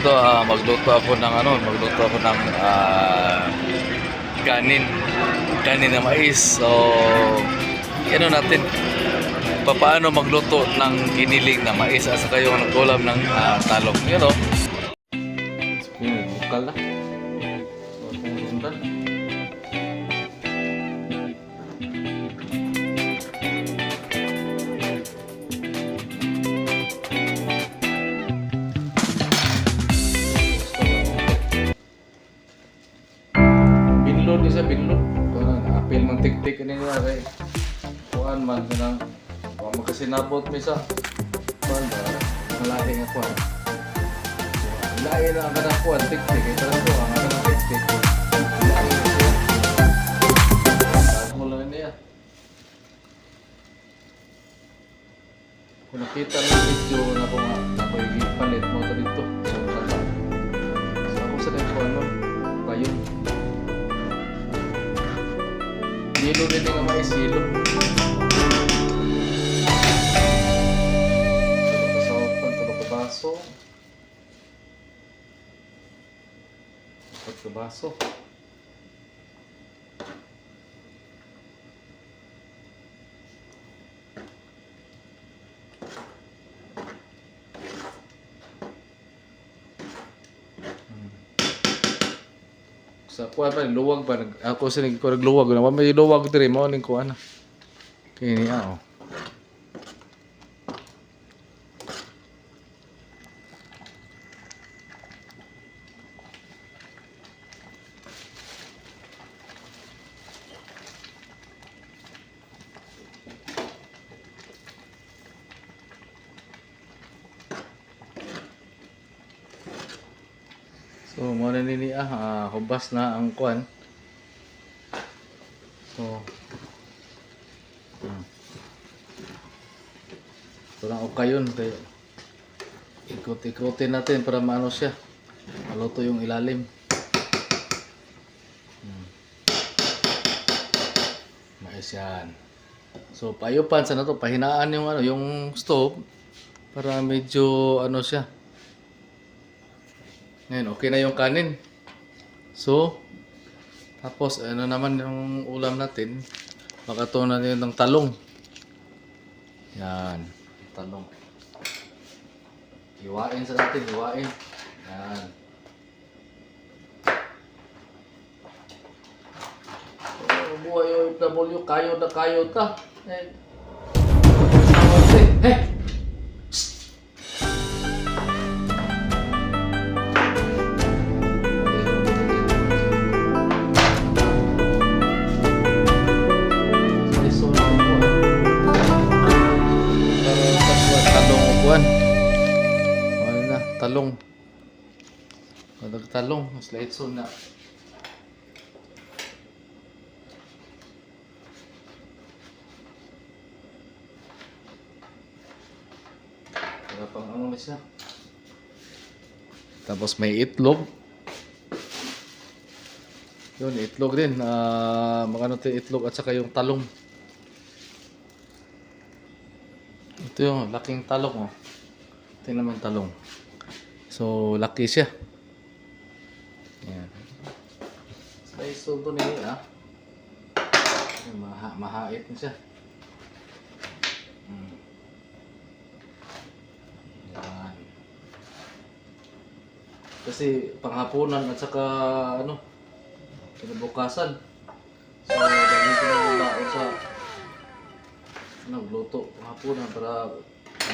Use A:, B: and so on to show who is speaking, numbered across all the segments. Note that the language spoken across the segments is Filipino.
A: ito, ah, magluto ako ng ano, magluto ako ng ah, kanin. Kanin na mais. So, ano natin, papaano magluto ng giniling na mais at saka yung nagkulam ng ah, talong. You know? Yun, bukal na. So, pumunta. Nga kay kuan man kanang wa makasinabot mi sa kuan ba malahi nga kuan. Lain ang kanang kuan tik-tik kay tanang ko ang kanang tik-tik. Kung nakita yung video na ko nga, ako yung palit mo ito dito. So, kala. So, ako sa nang kuan mo, payon. Yelo din nga mais, yelo. Sa open, tulog ka baso. Tulog ka baso. Sa kuan pa luwag pa nag ako sa nag ko nagluwag na may luwag diri mo ning kuan na. Kini ah oh. So, mo na nini ah, ah, hubas na ang kuan. So. Ito lang ukayon kaya ikot-ikotin natin para maano siya. Maluto yung ilalim. Hmm. Mais yan. So, payupan sa na to, pahinaan yung ano, yung stove para medyo ano siya. Ngayon, okay na yung kanin. So, tapos ano naman yung ulam natin, makatunan yun ng talong. Yan, talong. Hiwain sa natin, hiwain. Yan. Oh, buhay yung W, kayo na kayo ta. Eh. Hey! Talong. Kadag talong, mas lait so na. Para pang ano siya. Tapos may itlog. Yun, itlog din. Ah, magano yung itlog at saka yung talong. Ito yung laking talong oh. Ito naman talong. So, laki siya. Yan. Sa iso to niya ah. Maha, mahait na siya. Hmm. Yan. Kasi panghapunan at saka ano, kinabukasan. So, dahil ko na sa ano, luto panghapunan para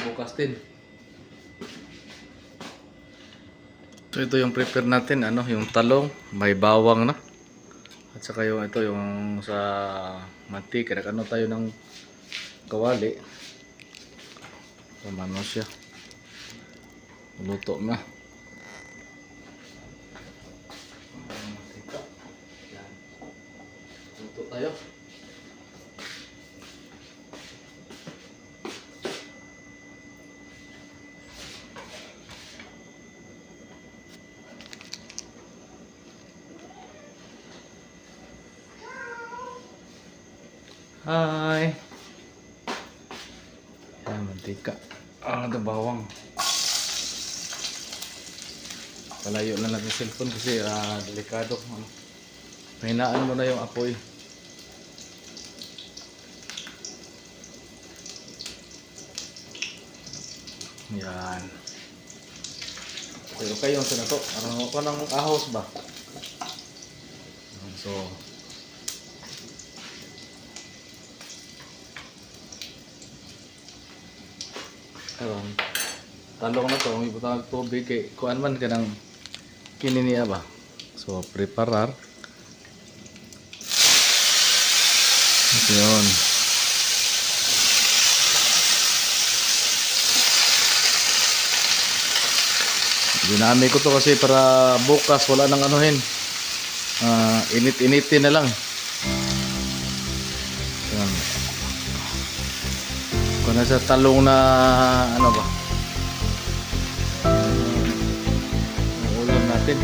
A: bukas din. So ito yung prepare natin, ano, yung talong, may bawang na. At saka yung ito yung sa mantika, ano tayo ng kawali. Pamano siya. Luto na. Luto tayo. Hi. Yan, mantika. Ah, ito bawang. Palayo na natin yung cellphone kasi ah, delikado. Pahinaan mo na yung apoy. Yan. Pero kayo sa nato. Ano ko ng ahos ba? So, karon talong na to, ang ibutang ng tubig kay kuan man kanang kini niya ba. So, preparar. Ito yun. Dinami ko to kasi para bukas wala nang anuhin. Ah, init-initin na lang. Kung nasa talong na ano ba? Ang ulam natin.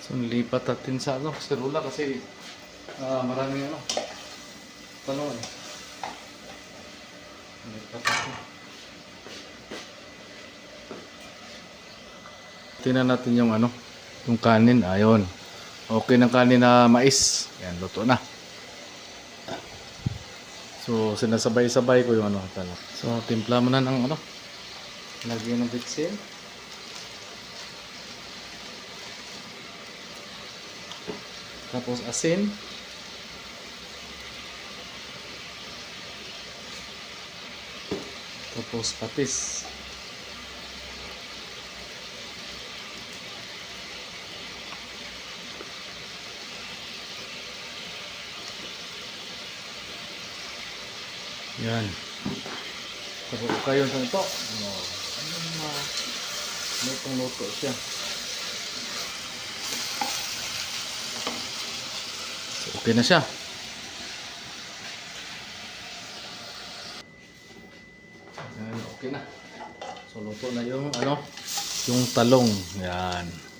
A: So, lipat natin sa ano, sa rula kasi ah, maraming ano, tanong eh. Lipat natin. Tingnan natin yung ano, yung kanin, ayon. Okay ng kanin na mais. Yan, luto na. So, sinasabay-sabay ko yung ano, talak. So, timpla mo na ng ano, lagyan ng bitsin. Tapos asin. Tapos patis. Yan. Tapos kayo sa ito. Oh, ano na. Lutong luto siya. Okay na siya. Yan, okay na. So luto na yung ano, yung talong. Yan.